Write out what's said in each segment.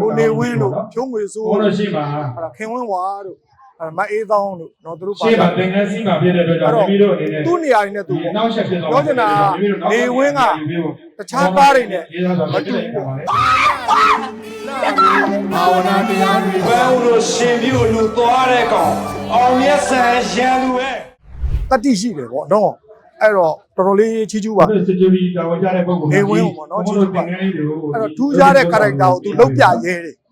ကိုနေဝင်းတို့ဖြုံးငွေစိုးဘုန်းတော်ရှိမှာအဲ့ဒါခင်ဝင်းဝါတို့အဲ့ မအေးသောင်းတို့နော်သူတို့ပါရှေ့မှာသင်္ကန်းစီးမှာဖြစ်တဲ့အတွက်ကြောင့်မိမိတို့အနေနဲ့သူ့နေရာတွေနဲ့သူဒီပေါ့နောက်ဆက်ဖြစ်သွားပြောချင်တာနေဝင်းကတခြားကားတွေနဲ့ရေးသားဆိုမတူဘူးပါလေဘာဝနာတရားတွေဘယ်လိုရှင်ပြီးလူသွားတဲ့ကောင်အောင်မြတ်ဆန်ရန်သူရဲ့တတိရှိတယ်ပေါ့နော်အဲ့တော့တော်တော်လေးချီးကျူးပါဘာလို့ security တာဝန်ကြတဲ့ပုံကိုနေဝင်းပေါ့နော်ဘုန်းတော်သင်္ကန်းလေးတွေကိုအဲ့တော့ထူးခြားတဲ့ character ကိုသူလုတ်ပြရဲတယ်။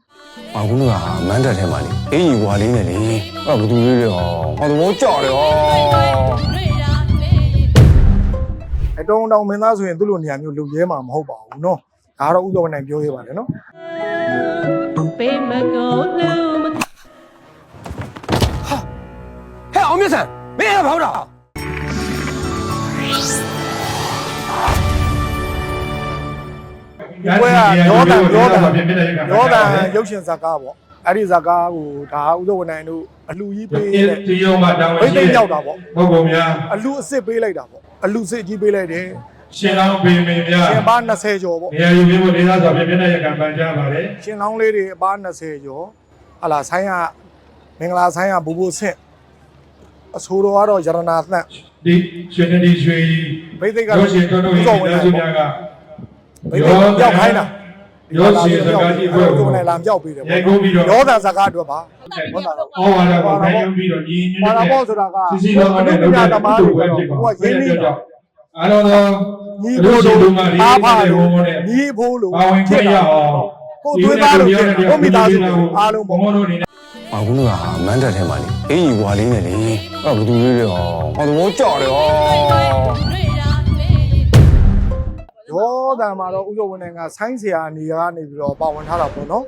အခုကမန်းတက်ထဲမှာလေအေးကြီးဘွာလေးနဲ့လေအဲ့ဘသူလေးတွေဟောဟောသဘောကြောက်တယ်ဟောအတုံးတောင်မင်းသားဆိုရင်သူ့လိုနေရာမျိုးလုတ်ရဲမှာမဟုတ်ပါဘူးနော်ဒါတော့ဥသောနိုင်ပြောရပါတယ်နော်ပေးမကောလူမဟဲ့အောင်မြတ်ဆန်မင်းရဖောက်တာ ဒီဘွဲကရောတန်ရောတန်ဖြစ်တဲ့အခါရောတန်ရုပ်ရှင်ဇာတ်ကားပေါ့အဲ့ဒီဇာတ်ကားကိုဒါဥသောနိုင်တို့အလူကြီးပေးတဲ့ဒီရုံမှာတာဝန်ဘိရှိသိက်ရောက်တာပေါ့ပုဂ္ဂိုလ်များအလူအစ်စ်ပေးလိုက်တာပေါ့အလူစစ်ကြီးပေးလိုက်တယ်ရှင်လောင်းပေမင်းများရှင်ပါ20ကျော်ပေါ့နေရာယူပြီးဖို့လေးစားစွာဖြစ်တဲ့အခါပန်ကြားပါလေရှင်လောင်းလေးတွေအပါ20ကျော်ဟလာဆိုင်းရမင်္ဂလာဆိုင်းရဘူဘူဆင့်အဆိုးတော်ကတော့ယရနာသန့်ဒီရှင်နေဒီရွှေဘိသိက်ရောကတော့ရှင်တို့တို့ဥရဲ့သောဝင်ဉာဏ်နိုင်စုပေါ့များက ဘိသိက်ကြောက်ခိုင်းတာရောရှင်စကားကြီးဘွဲဥကိုသောနိုင်လာကြောက်ပေးတယ်ရိုက်ကုန်ပြီးတော့ရောတန်ဇာတ်ကားအတွက်ပါဟုတ်လားဩဝါဒကိုခိုင်းယူပြီးတော့ညီညွတ်ပါတဲ့လာပေါ့ဆိုတာကစီစီတော်တော်နဲ့လုပ်တဲ့သမားတွေပဲဖြစ်ပါဟိုကရင်းနှီးတာအားလုံးသောညီလူဖို့ရှိလို့တို့မှလေးအားဖာတဲ့လို့ဘုံနဲ့ညီဖို့လို့ပါဝင်ခွင့်ရအောင်ကိုသွေးသားလို့ဖြစ်တာကိုမိသားစုအားလုံးပေါ့ဘုံတို့အနေနဲ့အခုကမန်းတက်ထဲမှာလေအေးကြီးဘွာလေးနဲ့လေအဲ့ဘသူလေးတွေဟောဟောသဘောကြောက်တယ်ဟောရော တန်မှာတော့ဥစ္စာဝန်ထမ်းကဆိုင်းဆရာနေရာကနေပြီးတော့ပါဝင်ထားတာပေါ့နော်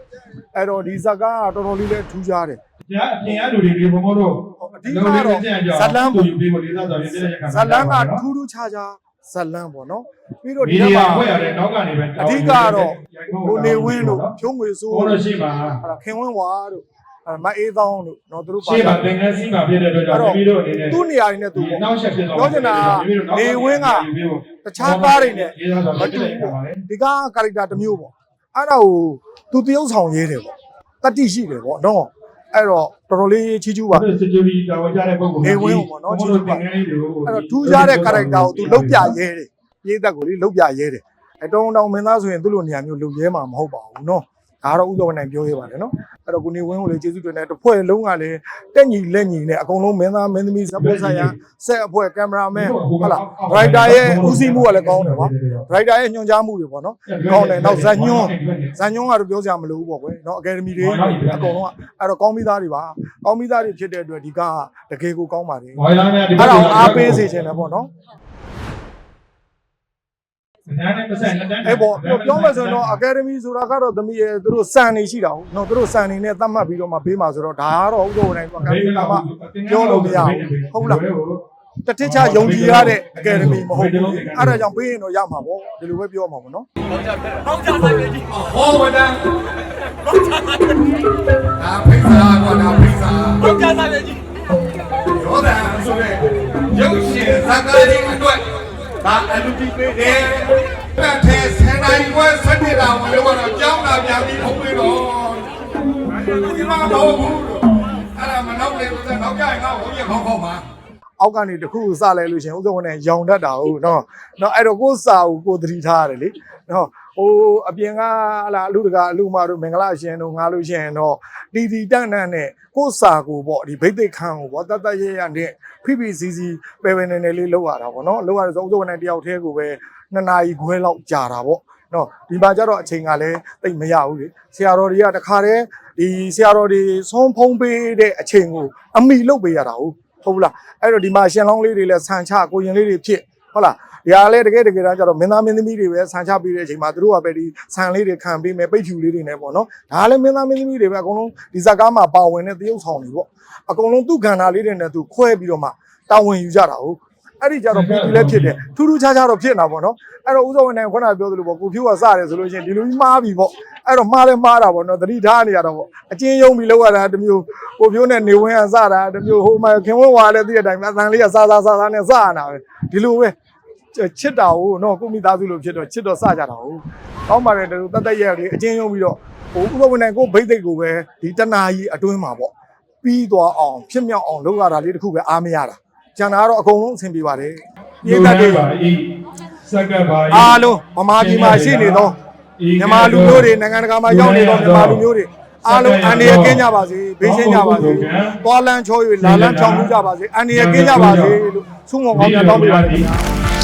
အဲ့တော့ဒီဇက်ကားကတော်တော်လေးလည်းထူးခြားတယ်ကြာအပြင်အလူတွေဒီဘုံတို့အဓိကတော့ဇလန်းကိုပေါ့ယူပြီးဖို့လေးစားစွာဖြစ်တဲ့အခါဇလန်းကထူးထူးခြားခြားဇလန်းပေါ့နော်ပြီးတော့ဒီဒီနေကရာမှာဖွဲ့ရတဲ့နောက်ကနေပဲအဓိကတော့ကိုနေဝင်းတို့ဖြုံးငွေစိုးဘုံတို့ရှိမှာအဲ့ဒါခင်ဝင်းဝါတို့ အဲ့မအေးသောင်းတို့နော်သူတို့ပါရှေ့မှာသင်္ကန်းစီးမှာဖြစ်တဲ့အတွက်ကြောင့်မိမိတို့အနေနဲ့သူ့နေရာတွေနဲ့သူဒီပေါ့နောက်ဆက်ဖြစ်သွားပြောချင်တာနေဝင်းကတခြားကားတွေနဲ့ရေးသားစွာမဖြစ်တူတဲ့အခါဘူးပါလေဒီကားကာရက်တာတစ်မျိုးပေါ့အဲ့ဒါကိုသူတရုပ်ဆောင်ရေးတယ်ပေါ့တတိရှိတယ်ပေါ့နော်အဲ့တော့တော်တော်လေးချီးကျူးပါဘာလို့ security တာဝန်ကြတဲ့ပုံကိုနေဝင်းပေါ့နော်ဘုံတို့သင်္ကန်းလေးတွေကိုအဲ့တော့ထူးခြားတဲ့ character ကိုသူလုတ်ပြရဲတယ်ရေးသက်ကိုလေလုတ်ပြရဲတယ်အတုံးတောင်မင်းသားဆိုရင်သူ့လိုနေရာမျိုးလုတ်ရဲမှာမဟုတ်ပါဘူးနော် ဒါတော့ဥသောနိုင်ပြောရပါတယ်နော်အဲ့တော့ကိုနေဝင်းကိုလေကျေးဇူးတင်တယ်တစ်ဖွဲ့လုံးကလည်းတက်ညီလက်ညီနဲ့အကုန်လုံးမင်းသားမင်းသမီးဇက်ဖို့ဆိုင်ရာဆက်အဖွဲ့ကင်မရာမန်ဟုတ်လားဒရိုက်တာရဲ့ဦးစီးမှုကလည်းကောင်းတယ်ပါဒရိုက်တာရဲ့ညွှန်ကြားမှုတွေပေါ့နော်ကောင်းတယ်နောက်ဇက်ညွှန်ဇက်ညွှန်ကတော့ပြောစရာမလိုဘူးပေါ့ကွယ်နော်အကယ်ဒမီတွေအကုန်လုံးကအဲ့တော့ကောင်းပြီးသားတွေပါကောင်းပြီးသားတွေဖြစ်တဲ့အတွက်ဒီကတကယ်ကိုကောင်းပါတယ်ဝိုင်းလာတဲ့ဒီအဲ့ဒါကိုအားပေးစေချင်တယ်ပေါ့နော် အဲ့ပေါ့ပြောမယ်ဆိုရင်တော့ academy ဆိုတာကတော့သမီးရဲ့သူတို့စံနေရှိတာဟုတ်နော်သူတို့စံနေနဲ့သတ်မှတ်ပြီးတော့မှပေးမှာဆိုတော့ဒါကတော့ဥဒ္ဒဝနိုင်က academy ကမှပြောလို့မရဘူးဟုတ်လားတတိချယုံကြည်ရတဲ့ academy မဟုတ်ဘူးအဲ့ဒါကြောင့်ပေးရင်တော့ရမှာပေါ့ဒီလိုပဲပြောမှာပေါ့နော်ဟောဝဒံဒါဖိစာကွာဒါဖိစာဟုတ်ကြသားပဲကြီးရောဒံဆိုရဲရုပ်ရှင်ဇာတ်ကားကြီးအတွက် ဒါအလူကြီးပေးတယ်တက်ထဲဆယ်နိုင်ခွဲစက်နေတာဝင်လို့ကတော့ကြောင်းလာပြန်ပြီးဖုံးပြီးတော့ဒီမှာမဟုတ်ဘူးအဲ့ဒါမနောက်လေဆိုတော့နောက်ကြရင်ငါ့ကိုရခေါက်ခေါက်ပါအောက်ကနေတခုစလဲလို့ရှင်ဥဒ္ဒဝနိုင်ရောင်တတ်တာဟုတ်နော်နော်အဲ့တော့ကိုယ်စာကိုကိုသတိထားရတယ်လေနော်ဟိုအပြင်ကဟလာအလူတကအလူမတို့မင်္ဂလာရှင်တို့ငါလို့ရှင်တော့ တီတီတန့်တန့်နဲ့ကိုယ်စာကိုပေါ့ဒီဘိတ်သိက်ခန်းကိုပေါ့တတ်တတ်ရရနဲ့ဖိဖိစီစီပဲပဲနေနေလေးလောက်ရတာပေါ့နော်လောက်ရဆိုဥဒ္ဒဝနိုင်တယောက်တည်းကိုပဲနှစ်နာရီခွဲလောက်ကြာတာပေါ့နော်ဒီမှာကျတော့အချိန်ကလည်းတိတ်မရဘူးလေဆရာတော်တွေကတခါတည်းဒီဆရာတော်တွေဆုံးဖုံးပေးတဲ့အချိန်ကိုအမိလုတ်ပေးရတာဟုတ်ဟုတ်ဘူးလားအဲ့တော့ဒီမှာရှင်လောင်းလေးတွေလည်းဆန်ချကိုရင်လေးတွေဖြစ်ဟုတ်လား ဒီဟာလည်းတကယ်တကယ်တော့ကျတော့မင်းသားမင်းသမီးတွေပဲဆန်ချပေးတဲ့အချိန်မှာသူတို့ကပဲဒီဆန်လေးတွေခံပေးမယ်ပိတ်ဖြူလေးတွေနဲ့ပေါ့နော်ဒါလည်းမင်းသားမင်းသမီးတွေပဲအကုန်လုံးဒီဇာတ်ကားမှာပါဝင်တဲ့တရုပ်ဆောင်တွေပေါ့အကုန်လုံးသူ့ခန္ဓာလေးတွေနဲ့သူခွဲပြီးတော့မှတာဝန်ယူကြတာဟုတ်အဲ့ဒီကြတော့ပြည်သူလည်းဖြစ်တယ်ထူးထူးခြားခြားတော့ဖြစ်နေတာပေါ့နော်အဲ့တော့ဦးစောဝင်နိုင်ခုနကပြောသလိုပေါ့ကိုဖြိုးကစတယ်ဆိုလို့ရှိရင်ဒီလိုကြီးမှားပြီပေါ့အဲ့တော့မှားလဲမှားတာပေါ့နော်သတိထားနေရတော့ပေါ့အချင်းယုံပြီးလောက်ရတာတစ်မျိုးကိုဖြိုးနဲ့နေဝင်းကစတာတစ်မျိုးဟိုမှာခင်ဝင်းဝါလည်းသိတဲ့အတိုင်းပဲအတန်လေးကစားစားစားစားနဲ့စရတာပဲဒီလိုပဲ ချစ်တာကိုနော်ကိုမိသားစုလိုဖြစ်တော့ချစ်တော့စကြတာဟုတ်ကောင်းပါတယ်တူတတ်တည့်ရက်လေးအချင်းယုံပြီးတော့ဟိုဦးစောဝင်နိုင်ကိုဘိတ်သိက်ကိုပဲဒီတနာကြီးအတွင်းမှာပေါ့ပြီးသွားအောင်ဖြစ်မြောက်အောင်လုပ်ရတာလေးတစ်ခုပဲအားမရတာကျန်တာကတော့အကုန်လုံးအဆင်ပြေပါတယ်ပြည်သက်တွေပါဤစက္ကပ်ပါဤအားလုံးဗမာပြည်မှာရှိနေသောမြန်မာလူမျိုးတွေနိုင်ငံတကာမှာရောက်နေသောမြန်မာလူမျိုးတွေအားလုံးအန္တရာယ်ကင်းကြပါစေဘေးရှင်းကြပါစေသွားလန်းချော၍လာလန်းချောင်းမှုကြပါစေအန္တရာယ်ကင်းကြပါစေလို့ဆုမွန်ကောင်းများတောင်းပေးပါတယ်ခင်ဗျာ